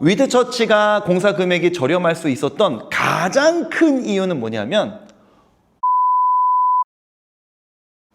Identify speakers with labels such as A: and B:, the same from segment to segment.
A: 위드 처치가 공사 금액이 저렴할 수 있었던 가장 큰 이유는 뭐냐면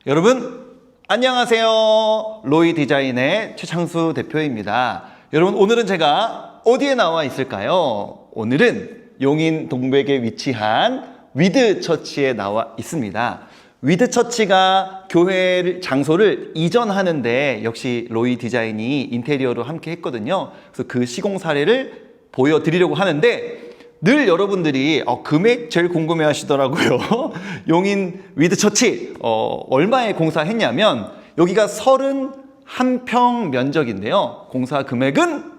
A: 여러분 안녕하세요. 로이 디자인의 최창수 대표입니다. 여러분 오늘은 제가 어디에 나와 있을까요? 오늘은 용인 동백에 위치한 위드 처치에 나와 있습니다. 위드 처치가 교회 장소를 이전하는데 역시 로이 디자인이 인테리어로 함께 했거든요. 그래서 그 시공 사례를 보여드리려고 하는데 늘 여러분들이 어, 금액 제일 궁금해 하시더라고요. 용인 위드 처치 어, 얼마에 공사했냐면 여기가 31평 면적인데요. 공사 금액은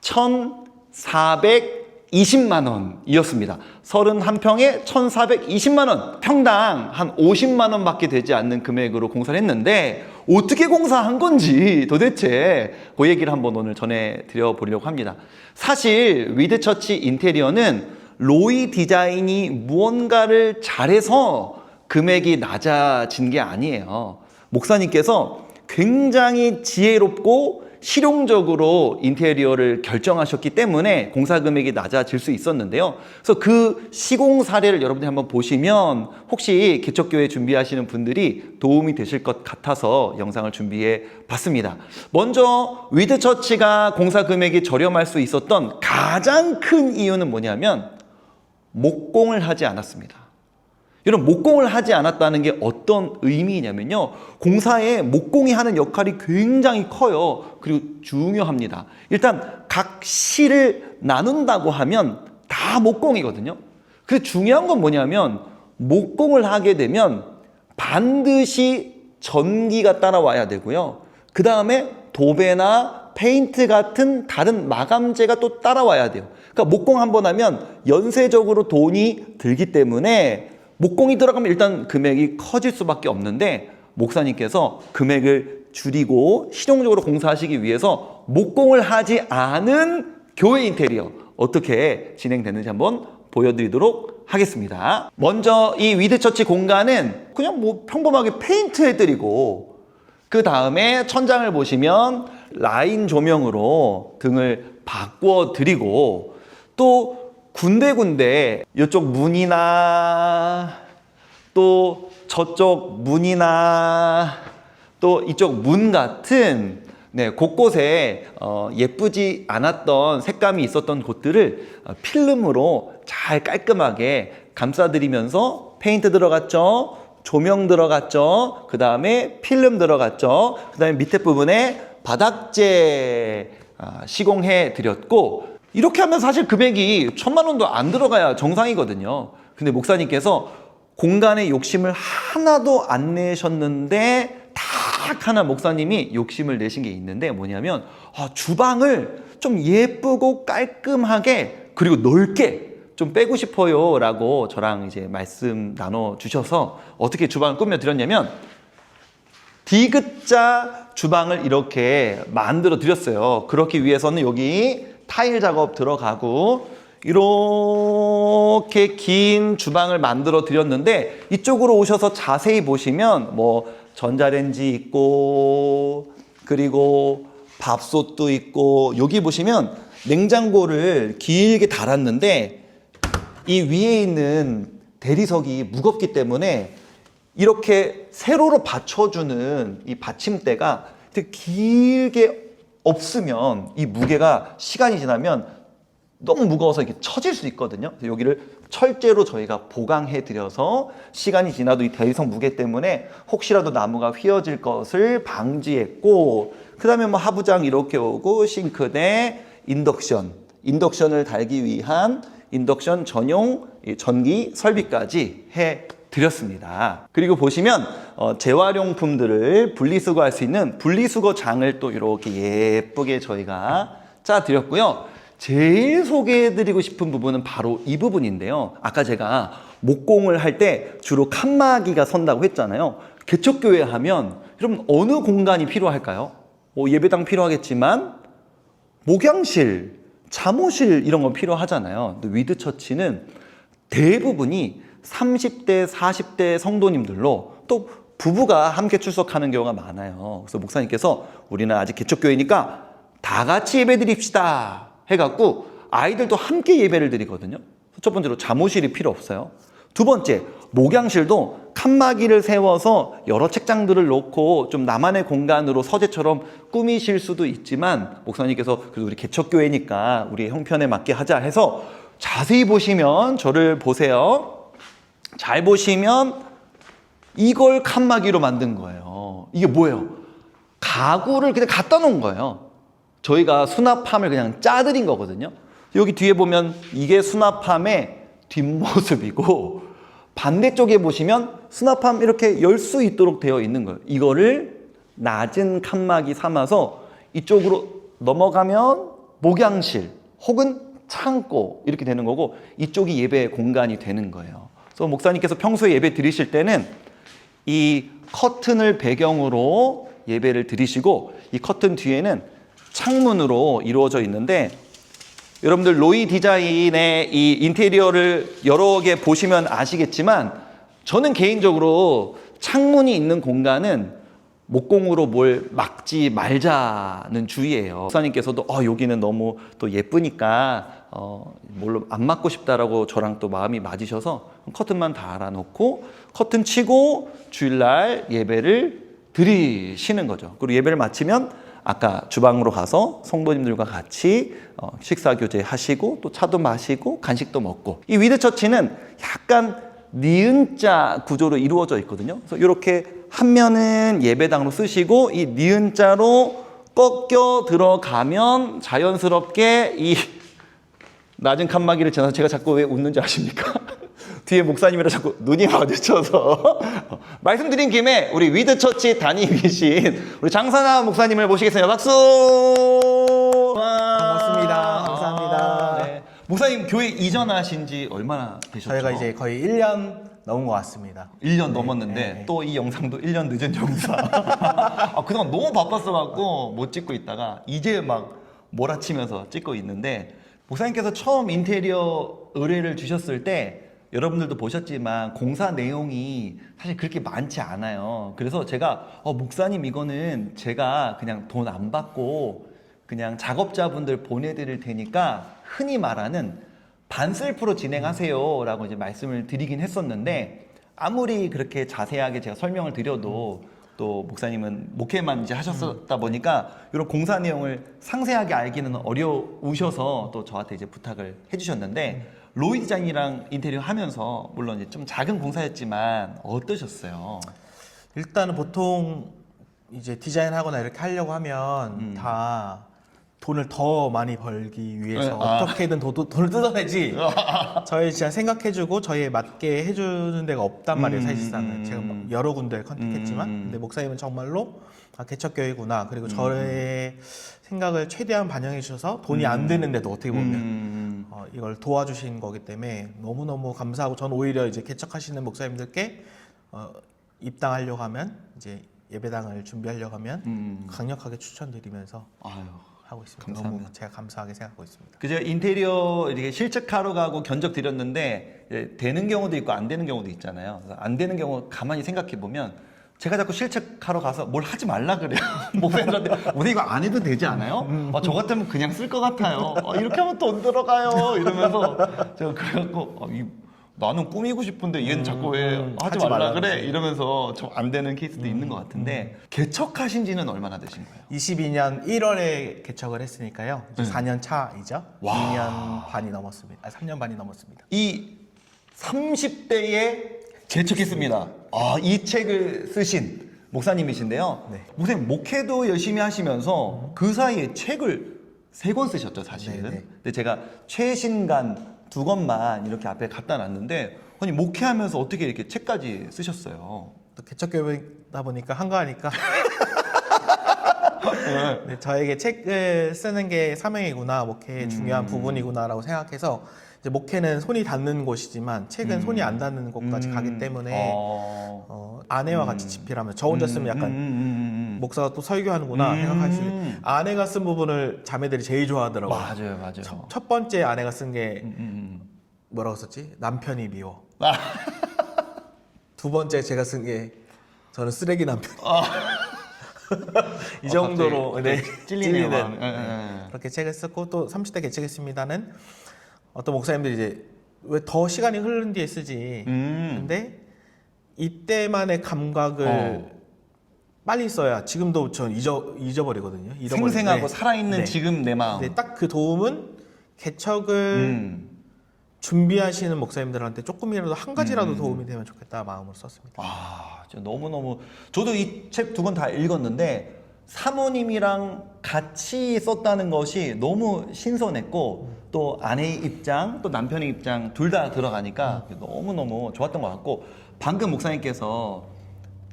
A: 1,420만 원이었습니다. 31평에 1,420만 원. 평당 한 50만 원밖에 되지 않는 금액으로 공사를 했는데 어떻게 공사한 건지 도대체 그 얘기를 한번 오늘 전해 드려 보려고 합니다. 사실 위드 처치 인테리어는 로이 디자인이 무언가를 잘해서 금액이 낮아진 게 아니에요. 목사님께서 굉장히 지혜롭고 실용적으로 인테리어를 결정하셨기 때문에 공사 금액이 낮아질 수 있었는데요. 그래서 그 시공 사례를 여러분들이 한번 보시면 혹시 개척교회 준비하시는 분들이 도움이 되실 것 같아서 영상을 준비해 봤습니다. 먼저 위드 처치가 공사 금액이 저렴할 수 있었던 가장 큰 이유는 뭐냐면 목공을 하지 않았습니다. 여러분 목공을 하지 않았다는 게 어떤 의미냐면요. 공사에 목공이 하는 역할이 굉장히 커요. 그리고 중요합니다. 일단 각 실을 나눈다고 하면 다 목공이거든요. 그 중요한 건 뭐냐면 목공을 하게 되면 반드시 전기가 따라와야 되고요. 그 다음에 도배나 페인트 같은 다른 마감재가 또 따라와야 돼요. 그러니까 목공 한 번 하면 연쇄적으로 돈이 들기 때문에 목공이 들어가면 일단 금액이 커질 수밖에 없는데 목사님께서 금액을 줄이고 실용적으로 공사하시기 위해서 목공을 하지 않은 교회 인테리어 어떻게 진행되는지 한번 보여드리도록 하겠습니다. 먼저 이 위드처치 공간은 그냥 뭐 평범하게 페인트 해드리고 그 다음에 천장을 보시면 라인 조명으로 등을 바꿔 드리고 또 군데군데 이쪽 문이나 또 저쪽 문이나 또 이쪽 문 같은 네, 곳곳에 어, 예쁘지 않았던 색감이 있었던 곳들을 어, 필름으로 잘 깔끔하게 감싸드리면서 페인트 들어갔죠. 조명 들어갔죠. 그 다음에 필름 들어갔죠. 그 다음에 밑에 부분에 바닥재 아, 시공해 드렸고 이렇게 하면 사실 금액이 천만 원도 안 들어가야 정상이거든요. 근데 목사님께서 공간에 욕심을 하나도 안 내셨는데 딱 하나 목사님이 욕심을 내신 게 있는데 뭐냐면 아, 주방을 좀 예쁘고 깔끔하게 그리고 넓게 좀 빼고 싶어요 라고 저랑 이제 말씀 나눠 주셔서 어떻게 주방을 꾸며 드렸냐면 디귿자 주방을 이렇게 만들어 드렸어요. 그렇기 위해서는 여기 타일 작업 들어가고 이렇게 긴 주방을 만들어 드렸는데 이쪽으로 오셔서 자세히 보시면 뭐 전자레인지 있고 그리고 밥솥도 있고 여기 보시면 냉장고를 길게 달았는데 이 위에 있는 대리석이 무겁기 때문에 이렇게 세로로 받쳐주는 이 받침대가 길게 없으면 이 무게가 시간이 지나면 너무 무거워서 이렇게 처질 수 있거든요. 그래서 여기를 철제로 저희가 보강해 드려서 시간이 지나도 이 대리석 무게 때문에 혹시라도 나무가 휘어질 것을 방지했고 그다음에 뭐 하부장 이렇게 오고 싱크대, 인덕션, 인덕션을 달기 위한 인덕션 전용 이 전기 설비까지 해 드렸습니다. 그리고 보시면 어, 재활용품들을 분리수거할 수 있는 분리수거장을 또 이렇게 예쁘게 저희가 짜 드렸고요. 제일 소개해드리고 싶은 부분은 바로 이 부분인데요. 아까 제가 목공을 할 때 주로 칸막이가 선다고 했잖아요. 개척교회 하면 여러분 어느 공간이 필요할까요? 뭐 예배당 필요하겠지만 목양실, 잠옷실 이런 거 필요하잖아요. 근데 위드 처치는 대부분이 30대, 40대 성도님들로 또 부부가 함께 출석하는 경우가 많아요. 그래서 목사님께서 우리는 아직 개척교회니까 다 같이 예배 드립시다. 해갖고 아이들도 함께 예배를 드리거든요. 첫 번째로 잠옷실이 필요 없어요. 두 번째, 목양실도 칸막이를 세워서 여러 책장들을 놓고 좀 나만의 공간으로 서재처럼 꾸미실 수도 있지만 목사님께서 그래도 우리 개척교회니까 우리 형편에 맞게 하자 해서 자세히 보시면 저를 보세요. 잘 보시면 이걸 칸막이로 만든 거예요. 이게 뭐예요? 가구를 그냥 갖다 놓은 거예요. 저희가 수납함을 그냥 짜드린 거거든요. 여기 뒤에 보면 이게 수납함의 뒷모습이고 반대쪽에 보시면 수납함 이렇게 열 수 있도록 되어 있는 거예요. 이거를 낮은 칸막이 삼아서 이쪽으로 넘어가면 목양실 혹은 창고 이렇게 되는 거고 이쪽이 예배 공간이 되는 거예요. 그래서 목사님께서 평소에 예배 드리실 때는 이 커튼을 배경으로 예배를 드리시고 이 커튼 뒤에는 창문으로 이루어져 있는데 여러분들 로이 디자인의 이 인테리어를 여러 개 보시면 아시겠지만 저는 개인적으로 창문이 있는 공간은 목공으로 뭘 막지 말자는 주의예요. 목사님께서도 어, 여기는 너무 또 예쁘니까 어, 뭘로 안 막고 싶다라고 저랑 또 마음이 맞으셔서 커튼만 달아놓고 커튼 치고 주일날 예배를 드리시는 거죠. 그리고 예배를 마치면 아까 주방으로 가서 성도님들과 같이 어, 식사 교제 하시고 또 차도 마시고 간식도 먹고 이 위드 처치는 약간 니은자 구조로 이루어져 있거든요. 그래서 이렇게 한 면은 예배당으로 쓰시고 이 니은자로 꺾여 들어가면 자연스럽게 이 낮은 칸막이를 지나서 제가 자꾸 왜 웃는지 아십니까? 뒤에 목사님이라 자꾸 눈이 마주쳐서 말씀드린 김에 우리 위드처치 담임이신 우리 장사나 목사님을 모시겠습니다. 박수! 목사님 교회 이전하신 지 얼마나 되셨죠?
B: 저희가 이제 거의 1년 넘은 것 같습니다.
A: 1년 넘었는데
B: 네.
A: 또 이 영상도 1년 늦은 영상. 아, 그동안 너무 바빴어 갖고 못 찍고 있다가 이제 막 몰아치면서 찍고 있는데 목사님께서 처음 인테리어 의뢰를 주셨을 때 여러분들도 보셨지만 공사 내용이 사실 그렇게 많지 않아요. 그래서 제가 어, 목사님 이거는 제가 그냥 돈 안 받고 그냥 작업자분들 보내드릴 테니까 흔히 말하는 반셀프로 진행하세요 라고 이제 말씀을 드리긴 했었는데 아무리 그렇게 자세하게 제가 설명을 드려도 또 목사님은 목회만 이제 하셨었다 보니까 이런 공사 내용을 상세하게 알기는 어려우셔서 또 저한테 이제 부탁을 해주셨는데 로이 디자인이랑 인테리어 하면서 물론 이제 좀 작은 공사였지만 어떠셨어요?
B: 일단은 보통 이제 디자인하거나 이렇게 하려고 하면
A: 음.
B: 다 돈을 더 많이 벌기 위해서
A: 네, 아.
B: 어떻게든 도, 돈을 뜯어내지 저희 진짜 생각해주고 저희에 맞게 해주는 데가 없단 말이에요
A: 음,
B: 사실상은
A: 음.
B: 제가 뭐 여러 군데 컨택했지만
A: 음.
B: 근데 목사님은 정말로 아, 개척교회구나 그리고 저의 생각을 최대한 반영해 주셔서 돈이 안 드는데도 어떻게 보면
A: 음,
B: 어, 이걸 도와주신 거기 때문에 너무너무 감사하고 저는 오히려 이제 개척하시는 목사님들께 어, 입당하려고 하면 이제 예배당을 준비하려고 하면
A: 음.
B: 강력하게 추천드리면서
A: 아유.
B: 하고 있습니다.
A: 감사합니다.
B: 너무 제가 감사하게 생각하고 있습니다.
A: 그 제가 인테리어 이렇게 실측하러 가고 견적 드렸는데 되는 경우도 있고 안 되는 경우도 있잖아요. 안 되는 경우 가만히 생각해 보면 제가 자꾸 실측하러 가서 뭘 하지 말라 그래요. 목사님들한테 우리 이거 안 해도 되지 않아요? 어, 저 같으면 그냥 쓸 것 같아요. 어, 이렇게 하면 돈 들어가요. 이러면서 제가 그래갖고 어, 이, 나는 꾸미고 싶은데 얘는 자꾸 왜
B: 음,
A: 하지,
B: 하지
A: 말라
B: 말라
A: 그래. 이러면서 좀 안 되는 케이스도 있는 것 같은데 개척하신 지는 얼마나 되신 거예요?
B: 22년 1월에 개척을 했으니까요. 이제
A: 네.
B: 4년 차이죠.
A: 와.
B: 2년 반이 넘었습니다. 아, 3년 반이 넘었습니다.
A: 이 30대에 개척했습니다. 아, 이 책을 쓰신 목사님이신데요.
B: 네.
A: 목사님 목회도 열심히 하시면서 그 사이에 책을 세 권 쓰셨죠, 사실은.
B: 네, 네.
A: 근데 제가 최신간 두 권만 이렇게 앞에 갖다 놨는데 아니 목회하면서 어떻게 이렇게 책까지 쓰셨어요?
B: 또 개척교회다 보니까 한가하니까. 네, 저에게 책을 쓰는 게 사명이구나, 목회의 중요한 부분이구나라고 생각해서 이제 목회는 손이 닿는 곳이지만 책은 손이 안 닿는 곳까지 가기 때문에
A: 어.
B: 어, 아내와 같이 집필하면 저 혼자 쓰면 약간
A: 음, 음, 음, 음.
B: 목사가 또 설교하는구나
A: 음.
B: 생각할 수 있는 아내가 쓴 부분을 자매들이 제일 좋아하더라고요.
A: 맞아요, 맞아요.
B: 첫, 첫 번째 아내가 쓴 게
A: 음, 음,
B: 뭐라고 썼지? 남편이 미워.
A: 아.
B: 두 번째 제가 쓴 게 저는 쓰레기 남편.
A: 아.
B: 이
A: 어,
B: 정도로
A: 갑자기
B: 네,
A: 찔리네요,
B: 찔리는
A: 마음이. 예,
B: 네.
A: 예.
B: 그렇게 책을 썼고 또 30대 개책했습니다는 어떤 목사님들이 이제 왜 더 시간이 흐른 뒤에 쓰지
A: 음.
B: 근데 이때만의 감각을
A: 어.
B: 빨리 써야 지금도 전 잊어 잊어버리거든요. 잊어버리는데
A: 생생하고 살아있는
B: 네.
A: 지금 내 마음.
B: 근데 딱그 도움은 개척을
A: 음.
B: 준비하시는 목사님들한테 조금이라도 한 가지라도
A: 음.
B: 도움이 되면 좋겠다 마음으로 썼습니다.
A: 아, 진짜 너무너무 저도 이 책 두 권 다 읽었는데 사모님이랑 같이 썼다는 것이 너무 신선했고 또 아내의 입장 또 남편의 입장 둘 다 들어가니까 너무너무 좋았던 것 같고 방금 목사님께서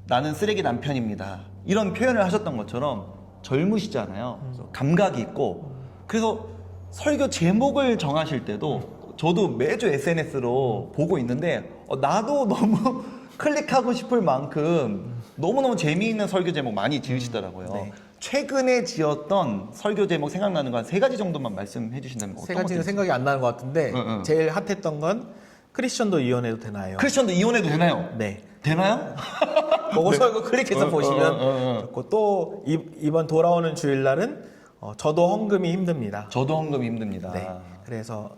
A: 나는 쓰레기 남편입니다 이런 표현을 하셨던 것처럼 젊으시잖아요 그래서 감각이 있고 그래서 설교 제목을 정하실 때도 저도 매주 SNS로 보고 있는데 어, 나도 너무 클릭하고 싶을 만큼 너무너무 재미있는 설교 제목 많이 지으시더라고요.
B: 네.
A: 최근에 지었던 설교 제목 생각나는 거 한 세 가지 정도만 말씀해 주신다면
B: 세
A: 어떤
B: 가지는
A: 것들
B: 생각이 안 나는 것 같은데
A: 응, 응.
B: 제일 핫했던 건 크리스천도 이혼해도 되나요?
A: 크리스천도 이혼해도 되나요?
B: 네.
A: 되나요?
B: 그거 설교 클릭해서
A: 어,
B: 보시면
A: 어, 어, 어.
B: 좋고 또 이, 이번 돌아오는 주일날은 어, 저도 헌금이 힘듭니다.
A: 저도 헌금 힘듭니다.
B: 네. 그래서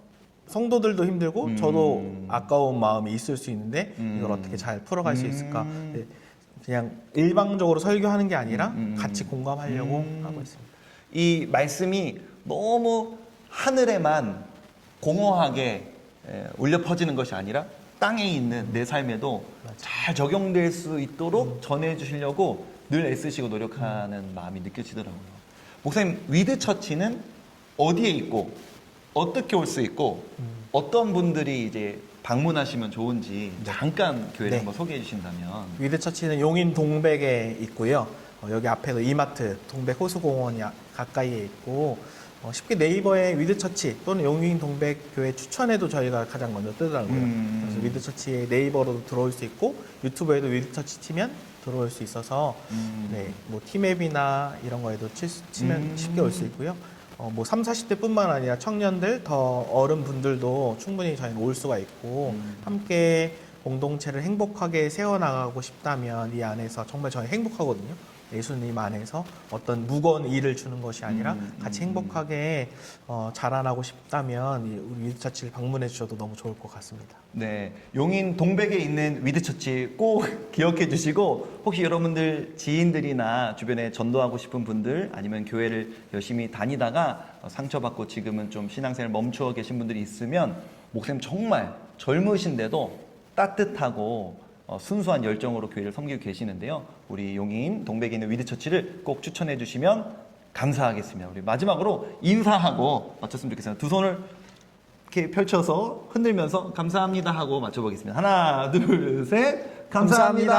B: 성도들도 힘들고
A: 음.
B: 저도 아까운 마음이 있을 수 있는데
A: 음.
B: 이걸 어떻게 잘 풀어갈 수 있을까?
A: 음.
B: 네. 그냥 일방적으로 설교하는 게 아니라
A: 음, 음.
B: 같이 공감하려고
A: 음.
B: 하고 있습니다.
A: 이 말씀이 너무 하늘에만 공허하게 에, 울려 퍼지는 것이 아니라 땅에 있는 내 삶에도 잘 적용될 수 있도록 전해 주시려고 늘 애쓰시고 노력하는 마음이 느껴지더라고요. 목사님 위드 처치는 어디에 있고 어떻게 올 수 있고 어떤 분들이 이제 방문하시면 좋은지 잠깐 교회를
B: 네.
A: 한번 소개해 주신다면
B: 위드 처치는 용인 동백에 있고요. 어, 여기 앞에도 이마트 동백 호수공원이 아- 가까이에 있고 어, 쉽게 네이버에 위드처치 또는 용인 동백 교회 추천해도 저희가 가장 먼저 뜨더라고요.
A: 음.
B: 그래서 위드처치에 네이버로도 들어올 수 있고 유튜브에도 위드처치 치면 들어올 수 있어서
A: 음.
B: 네, 뭐 티맵이나 이런 거에도 치, 치면
A: 음.
B: 쉽게 올 수 있고요. 어, 뭐 3, 40대뿐만 아니라 청년들, 더 어른 분들도 충분히 저희는 올 수가 있고
A: 음.
B: 함께 공동체를 행복하게 세워나가고 싶다면 이 안에서 정말 저희 행복하거든요. 예수님 안에서 어떤 무거운 일을 주는 것이 아니라
A: 음,
B: 같이
A: 음,
B: 행복하게 어, 자라나고 싶다면 이 우리 위드처치를 방문해 주셔도 너무 좋을 것 같습니다.
A: 네, 용인 동백에 있는 위드처치 꼭 기억해 주시고 혹시 여러분들 지인들이나 주변에 전도하고 싶은 분들 아니면 교회를 열심히 다니다가 어, 상처받고 지금은 좀 신앙생활 멈추어 계신 분들이 있으면 목사님 정말 젊으신데도 따뜻하고 어, 순수한 열정으로 교회를 섬기고 계시는데요. 우리 용인 동백에 있는 위드처치를 꼭 추천해 주시면 감사하겠습니다. 우리 마지막으로 인사하고 마쳤으면 좋겠습니다. 두 손을 이렇게 펼쳐서 흔들면서 감사합니다 하고 맞춰보겠습니다. 하나, 둘, 셋. 감사합니다.